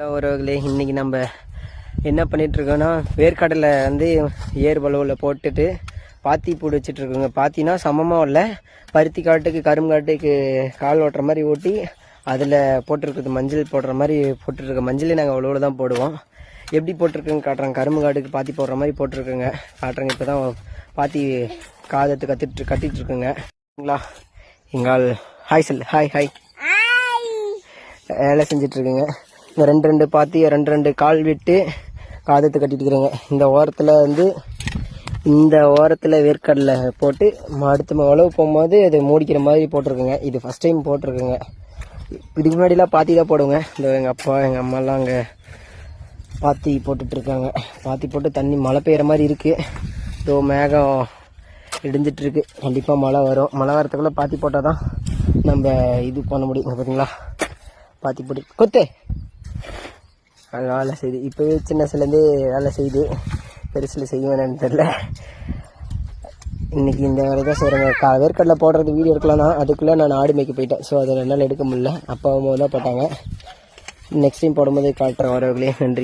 Hello உறவுகளே இன்னைக்கு நம்ம என்ன பண்ணிட்டு இருக்கோம்னா வேர்க்கடலை வந்து ஏர் பலவில் போட்டுட்டு பாத்தி போட்டு வச்சுட்டு இருக்கோங்க. பாத்தினா சமமாக இல்லை பருத்தி காட்டுக்கு கருங்காட்டுக்கு கால் ஓட்டுற மாதிரி ஓட்டி அதில் போட்டிருக்குது மஞ்சள் போடுற மாதிரி போட்டுருக்க மஞ்சளே நாங்கள் அவ்வளோ தான் போடுவோம். எப்படி போட்டிருக்குங்க காட்டுறேன். கரும்பு காட்டுக்கு பாத்தி போடுற மாதிரி போட்டிருக்குங்க. காட்டுறேங்க. இப்போ தான் பாத்தி காதத்து கத்திட்டு கட்டிட்டு இருக்குங்க. சரிங்களா எங்கால் ஹாய் சொல்லு. Hi hi. வேலை இந்த ரெண்டு ரெண்டு பாத்தி ரெண்டு ரெண்டு கால் விட்டு காதத்து கட்டிட்டு இருக்கிறேங்க. இந்த ஓரத்தில் வந்து இந்த ஓரத்தில் வேர்க்கடலை போட்டு ம- அடுத்த ம- போகும்போது அது மூடிக்கிற மாதிரி போட்டிருக்குங்க. இது ஃபஸ்ட் டைம் போட்டிருக்குங்க. இதுக்கு முன்னாடிலாம் பாத்தி தான் போடுவேங்க. இந்த எங்கள் அப்பா எங்கள் அம்மாலாம் அங்கே பாத்தி போட்டுட்டு இருக்காங்க. பாத்தி போட்டு தண்ணி மழை பெய்யுற மாதிரி இருக்குது இதோ மேகம் இடிஞ்சிட்ருக்கு கண்டிப்பாக மழை வரும். மழை வரத்துக்குள்ள பாத்தி போட்டால் தான் நம்ம இது பண்ண முடியும். பார்த்தீங்களா பாத்தி போட்டு கொத்து! வேலை செய்யுது இப்போவே சின்ன வயசுலேருந்தே வேலை செய்யுது பெருசில் செய்வேன் என்னன்னு தெரில இன்றைக்கி இந்த வேலை தான் செய்கிறேங்க கா வேர்க்கடலை போடுறது வீடியோ எடுக்கலாம்னா அதுக்குள்ளே நான் ஆடு மேய்க்க போயிட்டேன். ஸோ அதை என்னால் எடுக்க முடியல. அப்பா அம்மா தான் போட்டாங்க. நெக்ஸ்ட் டைம் போடும்போது காட்டுறேன். வரவர்களே நன்றி.